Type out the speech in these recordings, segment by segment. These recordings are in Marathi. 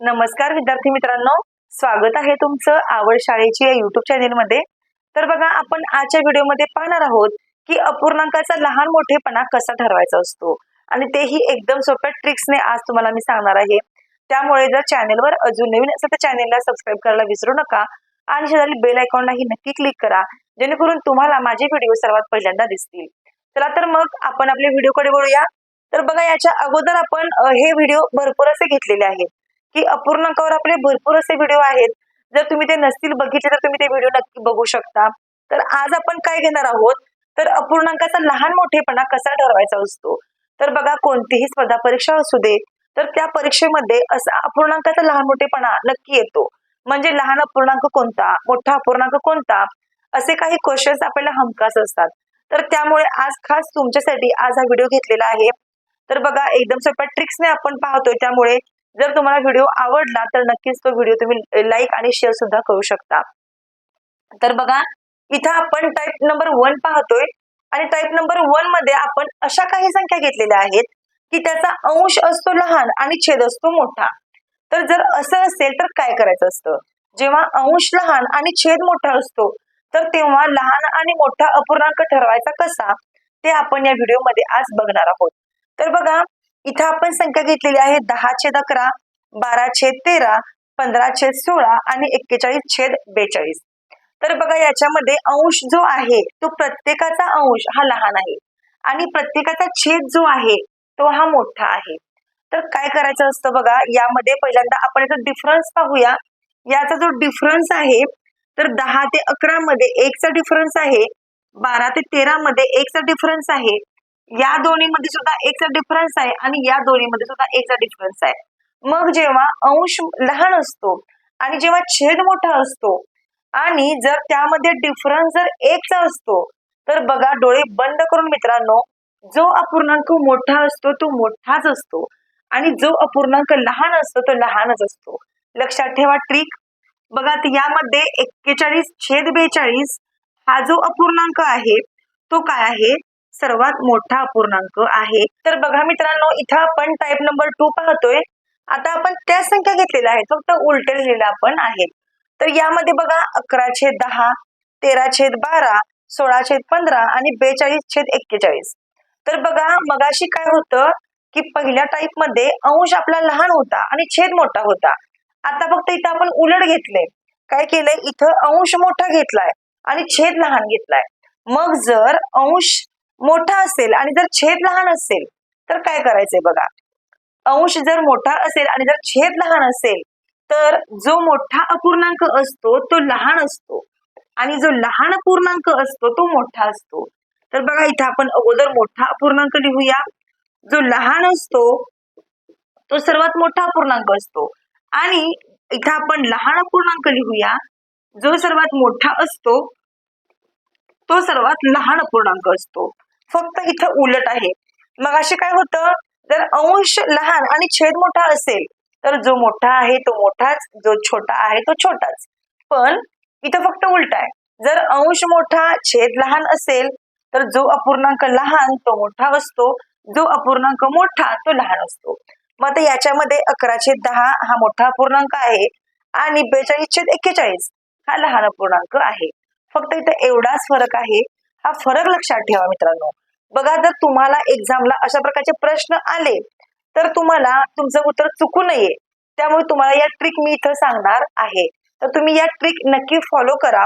नमस्कार विद्यार्थी मित्रांनो. स्वागत आहे तुमचं आवड शाळेची या युट्यूब चॅनेलमध्ये तर बघा आपण आजच्या व्हिडिओमध्ये पाहणार आहोत की अपूर्णांकाचा लहान मोठेपणा कसा ठरवायचा असतो. आणि तेही एकदम सोप्या ट्रिक्सने आज तुम्हाला मी सांगणार आहे. त्यामुळे जर चॅनेलवर अजून नवीन असेल तर चॅनेलला सबस्क्राईब करायला विसरू नका. आणि शेजारी बेल आयकॉनलाही नक्की क्लिक करा जेणेकरून तुम्हाला माझे व्हिडिओ सर्वात पहिल्यांदा दिसतील. चला तर मग आपण आपल्या व्हिडिओकडे वळूया. तर बघा याच्या अगोदर आपण हे व्हिडिओ भरपूर असे घेतलेले आहेत. की अपूर्णांकावर आपले भरपूर असे व्हिडिओ आहेत. जर तुम्ही ते नसतील बघितले तर तुम्ही ते व्हिडिओ नक्की बघू शकता. तर आज आपण काय घेणार आहोत? तर अपूर्णांकाचा लहान मोठेपणा कसा ठरवायचा असतो? तर बघा कोणतीही स्पर्धा परीक्षा असू दे तर त्या परीक्षेमध्ये असा अपूर्णांकाचा लहान मोठेपणा नक्की येतो. म्हणजे लहान अपूर्णांक कोणता? मोठा अपूर्णांक कोणता? असे काही क्वेश्चन्स आपल्याला हमखास असतात. तर त्यामुळे आज खास तुमच्यासाठी आज हा व्हिडिओ घेतलेला आहे. तर बघा एकदम सोप्या ट्रिक्सने आपण पाहतोय. त्यामुळे जर तुम्हाला व्हिडिओ आवडला तर नक्कीच तो व्हिडिओ तुम्ही लाईक आणि शेअर सुद्धा करू शकता. तर बघा इथं आपण टाईप नंबर वन पाहतोय. आणि टाईप नंबर वनमध्ये आपण अशा काही संख्या घेतलेल्या आहेत की त्याचा अंश असतो लहान आणि छेद असतो मोठा. तर जर असं असेल तर काय करायचं असतं? जेव्हा अंश लहान आणि छेद मोठा असतो तर तेव्हा लहान आणि मोठा अपूर्णांक ठरवायचा कसा? ते आपण या व्हिडिओमध्ये आज बघणार आहोत. तर बघा इथं आपण संख्या घेतलेली आहे दहा छेद अकरा बारा छेद तेरा पंधरा छेद सोळा आणि एक्केचाळीस छेद बेचाळीस. तर बघा याच्यामध्ये अंश जो आहे तो प्रत्येकाचा अंश हा लहान आहे. आणि प्रत्येकाचा छेद जो आहे तो हा मोठा आहे. तर काय करायचं असतं बघा यामध्ये पहिल्यांदा आपण याचा डिफरन्स पाहूया. याचा जो डिफरन्स आहे तर दहा ते अकरा मध्ये एकचा डिफरन्स आहे बारा ते तेरा मध्ये एकचा डिफरन्स आहे. या दोन्हीमध्ये सुद्धा एकचा डिफरन्स आहे आणि या दोन्हीमध्ये सुद्धा एकचा डिफरन्स आहे. मग जेव्हा अंश लहान असतो आणि जेव्हा छेद मोठा असतो आणि जर त्यामध्ये डिफरन्स जर एकचा असतो तर बघा डोळे बंद करून मित्रांनो जो अपूर्णांक मोठा असतो तो मोठाच असतो आणि जो अपूर्णांक लहान असतो तो लहानच असतो. लक्षात ठेवा ट्रिक बघा यामध्ये एक्केचाळीस छेद बेचाळीस हा जो अपूर्णांक आहे तो काय आहे? सर्वात मोठा अपूर्णांक आहे. तर बघा मित्रांनो इथं आपण टाईप नंबर टू पाहतोय. आता आपण त्या संख्या घेतलेल्या आहेत. फक्त उलटे लिहिलेल्या आपण आहेत तर यामध्ये बघा अकरा छेद दहा तेरा छेद बारा सोळा छेद पंधरा आणि बेचाळीस छेद एक्केचाळीस. तर बघा मगाशी काय होतं की पहिल्या टाईपमध्ये अंश आपला लहान होता आणि छेद मोठा होता. आता फक्त इथं आपण उलट घेतले काय केलंय? इथं अंश मोठा घेतलाय आणि छेद लहान घेतलाय. मग जर अंश मोठा असेल आणि जर छेद लहान असेल तर काय करायचंय बघा? अंश जर मोठा असेल आणि जर छेद लहान असेल तर जो मोठा अपूर्णांक असतो तो लहान असतो. आणि जो लहान अपूर्णांक असतो तो मोठा असतो. तर बघा इथं आपण अगोदर मोठा अपूर्णांक लिहूया. जो लहान असतो तो सर्वात मोठा अपूर्णांक असतो. आणि इथं आपण लहान अपूर्णांक लिहूया. जो सर्वात मोठा असतो तो सर्वात लहान अपूर्णांक असतो. फक्त इथं उलट आहे. मग असे काय होतं जर अंश लहान आणि छेद मोठा असेल तर जो मोठा आहे तो मोठाच जो छोटा आहे तो छोटाच. पण इथं फक्त उलट आहे. जर अंश मोठा छेद लहान असेल तर जो अपूर्णांक लहान तो मोठा असतो. जो अपूर्णांक मोठा तो लहान असतो. मग आता याच्यामध्ये अकरा छेद दहा हा मोठा अपूर्णांक आहे आणि बेचाळीस छेद एक्केचाळीस हा लहान अपूर्णांक आहे. फक्त इथं एवढाच फरक आहे. हा फरक लक्षात ठेवा मित्रांनो. बघा जर तुम्हाला एक्झामला अशा प्रकारचे प्रश्न आले तर तुम्हाला तुमचं उत्तर चुकू नये. त्यामुळे तुम्हाला या ट्रिक मी इथं सांगणार आहे. तर तुम्ही या ट्रिक नक्की फॉलो करा.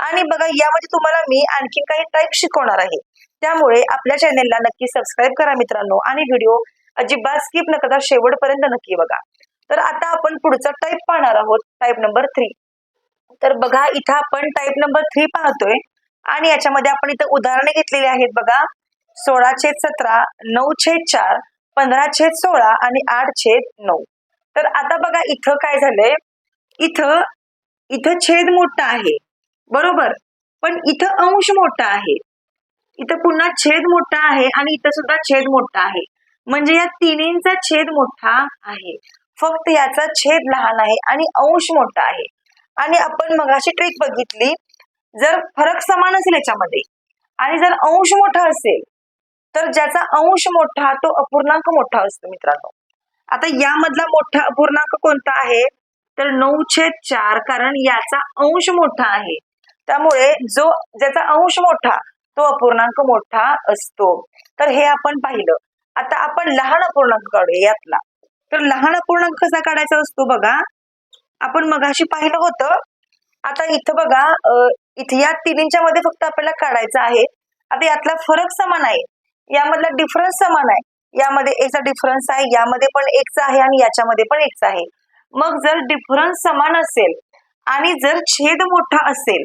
आणि बघा यामध्ये तुम्हाला मी आणखी काही टाईप शिकवणार आहे. त्यामुळे आपल्या चॅनेलला नक्की सबस्क्राईब करा मित्रांनो. आणि व्हिडिओ अजिबात स्किप न करता शेवटपर्यंत नक्की बघा. तर आता आपण पुढचा टाईप पाहणार आहोत टाईप नंबर थ्री तर बघा इथं आपण टाईप नंबर थ्री पाहतोय. आणि याच्यामध्ये आपण इथं उदाहरणे घेतलेली आहेत बघा. सोळा छेद सतरा नऊ छेद चार पंधरा छेद सोळा आणि आठ छेद नऊ. तर आता बघा इथं काय झालंय? इथं इथं छेद मोठा आहे. बरोबर? पण इथं अंश मोठा आहे. इथं पुन्हा छेद मोठा आहे आणि इथं सुद्धा छेद मोठा आहे. म्हणजे या तिन्हींचा छेद मोठा आहे. फक्त याचा छेद लहान आहे आणि अंश मोठा आहे. आणि आपण मगाशी ट्रिक बघितली. जर फरक समान असेल याच्यामध्ये आणि जर अंश मोठा असेल तर ज्याचा अंश मोठा तो अपूर्णांक मोठा असतो मित्रांनो. आता यामधला मोठा अपूर्णांक कोणता आहे? तर नऊ छेद चार कारण याचा अंश मोठा आहे. त्यामुळे जो ज्याचा अंश मोठा तो अपूर्णांक मोठा असतो. तर हे आपण पाहिलं. आता आपण लहान अपूर्णांक काढूया यातला. तर लहान अपूर्णांक कसा काढायचा असतो बघा. आपण मगाशी पाहिलं होतं. आता इथं बघा इथे या तिन्हींच्या मध्ये फक्त आपल्याला काढायचं आहे. आता यातला फरक समान आहे. यामधला डिफरन्स समान आहे. यामध्ये एकचा डिफरन्स आहे यामध्ये पण एकचा आहे आणि याच्यामध्ये पण एकचा आहे. मग जर डिफरन्स समान असेल आणि जर छेद मोठा असेल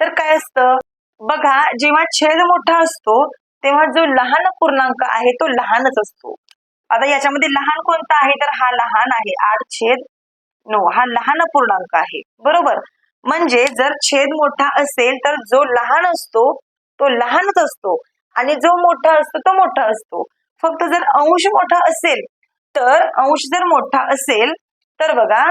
तर काय असतं? बघा जेव्हा छेद मोठा असतो तेव्हा जो लहान पूर्णांक आहे तो लहानच असतो. आता याच्यामध्ये लहान कोणता आहे? तर हा लहान आहे. आठ छेद नऊ. हा लहान पूर्णांक आहे. बरोबर? म्हणजे जर छेद मोठा असेल तर जो लहान असतो तो लहानच असतो. आणि जो मोठा असतो तो मोठा असतो. फक्त जर अंश मोठा असेल तर अंश जर मोठा असेल तर बघा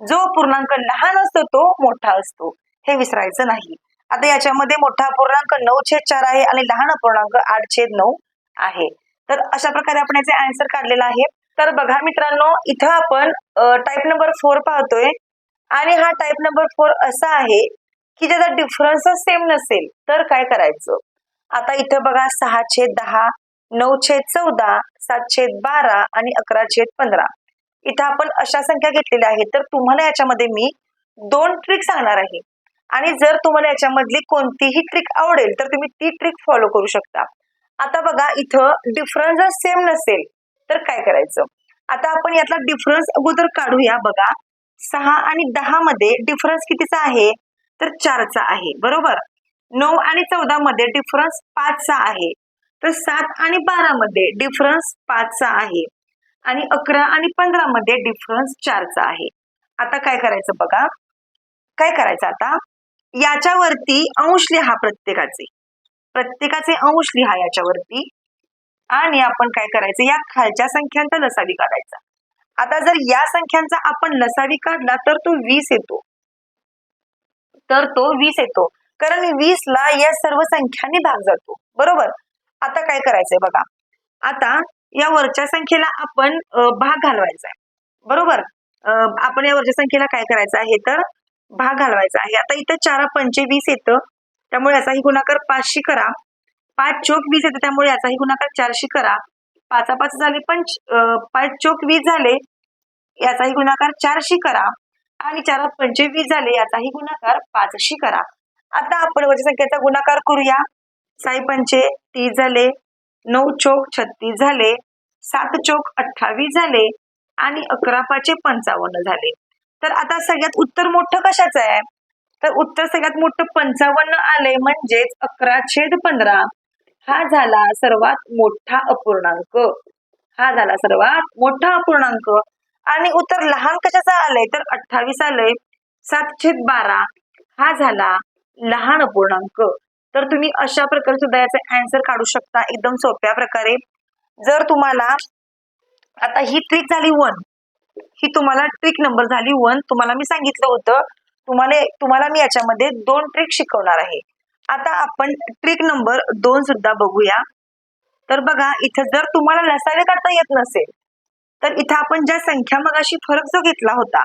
जो पूर्णांक लहान असतो तो मोठा असतो. हे विसरायचं नाही. आता याच्यामध्ये मोठा पूर्णांक नऊ छेद चार आहे आणि लहान पूर्णांक आठ छेद नऊ आहे. तर अशा प्रकारे आपण याचे आन्सर काढलेला आहे. तर बघा मित्रांनो इथं आपण टाईप नंबर फोर पाहतोय. आणि हा टाईप नंबर फोर असा आहे की ज्याचा डिफरन्स सेम नसेल तर काय करायचं? आता इथं बघा सहा छेद दहा नऊ छेद चौदा सात छेद बारा आणि अकरा छेद पंधरा. इथं आपण अशा संख्या घेतलेल्या आहेत. तर तुम्हाला याच्यामध्ये मी दोन ट्रिक सांगणार आहे. आणि जर तुम्हाला याच्यामधली कोणतीही ट्रिक आवडेल तर तुम्ही ती ट्रिक फॉलो करू शकता. आता बघा इथं डिफरन्स जर सेम नसेल तर काय करायचं? आता आपण यातला डिफरन्स अगोदर काढूया बघा. सहा आणि दहा मध्ये डिफरन्स कितीचा आहे? तर चारचा आहे. बरोबर? नऊ आणि चौदा मध्ये डिफरन्स पाचचा आहे. तर सात आणि बारा मध्ये डिफरन्स पाचचा आहे. आणि अकरा आणि पंधरा मध्ये डिफरन्स चारचा आहे. आता काय करायचं बघा. काय करायचं आता? याच्यावरती अंश लिहा प्रत्येकाचे. प्रत्येकाचे अंश लिहा याच्यावरती. आणि आपण काय करायचं? या खालच्या संख्यांचा लसावी काढायचा. आता जर या संख्यांचा आपण लसावी काढला तर तो वीस येतो. तर तो वीस येतो. कारण वीस ला या सर्व संख्यांनी भाग जातो. बरोबर? आता काय करायचंय बघा. आता या वरच्या संख्येला आपण भाग घालवायचा आहे बरोबर आपण या वरच्या संख्येला काय करायचं आहे तर भाग घालवायचा आहे. आता इथं चार पंचे वीस येतं. त्यामुळे याचाही गुणाकार पाचशे करा. पाच चोक वीस येतं. त्यामुळे याचाही गुणाकार चारशे करा. पाचा पाच झाले पंच पाच चोक वीस झाले याचाही गुणाकार चारशे करा. आणि चार पंचे वीस झाले याचाही गुणाकार पाचशे करा. आता आपण वरच्या संख्येचा गुणाकार करूया. साई पंचे तीस झाले नऊ चोक छत्तीस झाले सात चोक अठ्ठावीस झाले आणि अकरा पाचे पंचावन्न झाले. तर आता सगळ्यात उत्तर मोठं कशाचं आहे? तर उत्तर सगळ्यात मोठं पंचावन्न आलंय म्हणजेच अकरा छेद पंधरा. हा झाला सर्वात मोठा अपूर्णांक. हा झाला सर्वात मोठा अपूर्णांक. आणि उत्तर लहान कशाचा आलंय? तर अठ्ठावीस आलंय सात छेद बारा. हा झाला लहान अपूर्णांक. तर तुम्ही अशा प्रकारे सुद्धा याचा अँसर काढू शकता. एकदम सोप्या प्रकारे. जर तुम्हाला आता ही ट्रिक झाली वन ही तुम्हाला ट्रिक नंबर झाली वन तुम्हाला मी सांगितलं होतं. तुम्हाला तुम्हाला मी याच्यामध्ये दोन ट्रिक शिकवणार आहे. आता आपण ट्रिक नंबर दोन सुद्धा बघूया. तर बघा इथं जर तुम्हाला लसावे काढता येत नसेल तर इथं आपण ज्या संख्या मगाशी फरक जो घेतला होता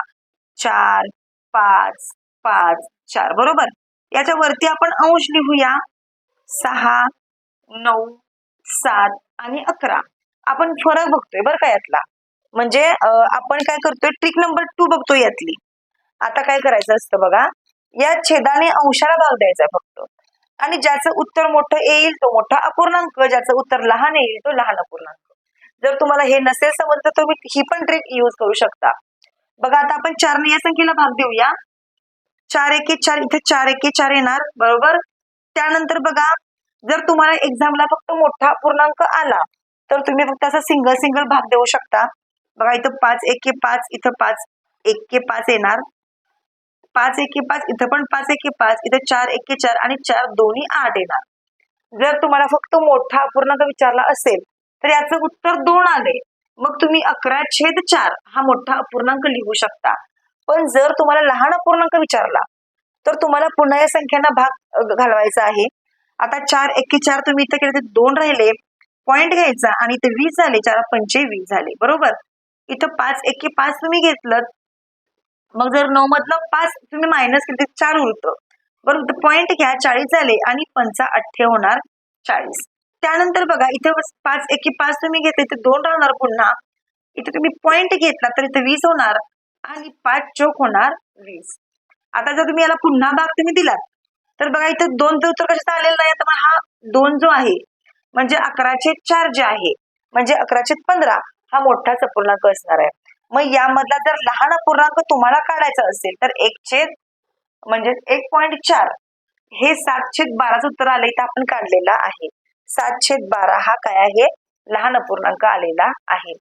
चार पाच पाच चार बरोबर? याच्यावरती आपण अंश लिहूया. सहा नऊ सात आणि अकरा. आपण फरक बघतोय बरं का यातला. म्हणजे आपण काय करतोय? ट्रिक नंबर टू बघतोय यातली. आता काय करायचं असतं बघा? या छेदाने अंशाला भाग द्यायचा फक्त. आणि ज्याचं उत्तर मोठं येईल तो मोठा अपूर्णांक. ज्याचं उत्तर लहान येईल तो लहान अपूर्णांक. जर तुम्हाला हे नसेल समजलं तर तुम्ही ही पण ट्रिक यूज करू शकता. बघा आता आपण चारने या संख्येला भाग देऊया. चार एके चार इथे चार एके चार येणार बरोबर? त्यानंतर बघा जर तुम्हाला एक्झामला फक्त मोठा पूर्णांक आला तर तुम्ही फक्त असा सिंगल सिंगल भाग देऊ शकता. बघा इथं पाच एके पाच इथं पाच एके पाच येणार. पाच एके पाच इथं पण पाच एके पाच इथं चार एके चार आणि चार दोन्ही आठ येणार. जर तुम्हाला फक्त मोठा अपूर्णांक विचारला असेल तर याचं उत्तर दोन आले. मग तुम्ही अकरा छेद चार हा मोठा अपूर्णांक लिहू शकता. पण जर तुम्हाला लहान अपूर्णांक विचारला तर तुम्हाला पुन्हा या संख्यांना भाग घालवायचा आहे. आता चार एक्के चार तुम्ही इथं केले ते दोन राहिले पॉइंट घ्यायचा आणि इथे वीस झाले चार पंचे वीस झाले. बरोबर? इथं पाच एके पाच तुम्ही घेतलं मग जर नऊ मधलं पाच तुम्ही मायनस केलं तर चार उरतं. बरोबर पॉईंट घ्या चाळीस झाले आणि पंचा अठ्ठे होणार चाळीस. त्यानंतर बघा इथे पाच एके पाच तुम्ही घेतले तर दोन राहणार पुन्हा. इथे तुम्ही पॉईंट घेतला तर इथे वीस होणार. आणि पाच चोक होणार वीस. आता जर तुम्ही याला पुन्हा भाग तुम्ही दिलात तर बघा इथं दोन ते उत्तर कशात आलेलं नाही तर मग हा दोन जो आहे म्हणजे अकराचे चार जे आहे म्हणजे अकराचे पंधरा हा मोठाच अपूर्णांक असणार आहे. मग यामधला जर लहान अपूर्णांक तुम्हाला काढायचा असेल तर एक छेद म्हणजे एक पॉईंट चार हे सात छेद बाराचं उत्तर आले तर आपण काढलेला आहे. सात छेद बारा हा काय आहे? लहान अपूर्णांक आलेला आहे.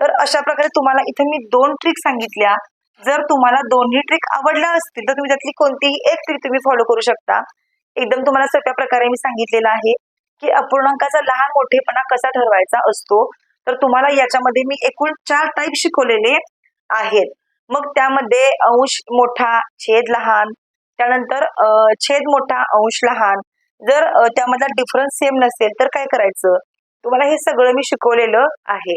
तर अशा प्रकारे तुम्हाला इथे मी दोन ट्रिक सांगितल्या जर तुम्हाला दोन्ही ट्रिक आवडल्या असतील तर तुम्ही त्यातली कोणतीही एक ट्रिक तुम्ही फॉलो करू शकता. एकदम तुम्हाला सोप्या प्रकारे मी सांगितलेलं आहे की अपूर्णांकाचा लहान मोठेपणा कसा ठरवायचा असतो तर तुम्हाला याच्यामध्ये मी एकूण चार टाईप शिकवलेले आहेत. मग त्यामध्ये अंश मोठा छेद लहान त्यानंतर छेद मोठा अंश लहान. जर त्यामधला डिफरन्स सेम नसेल तर काय करायचं? तुम्हाला हे सगळं मी शिकवलेलं आहे.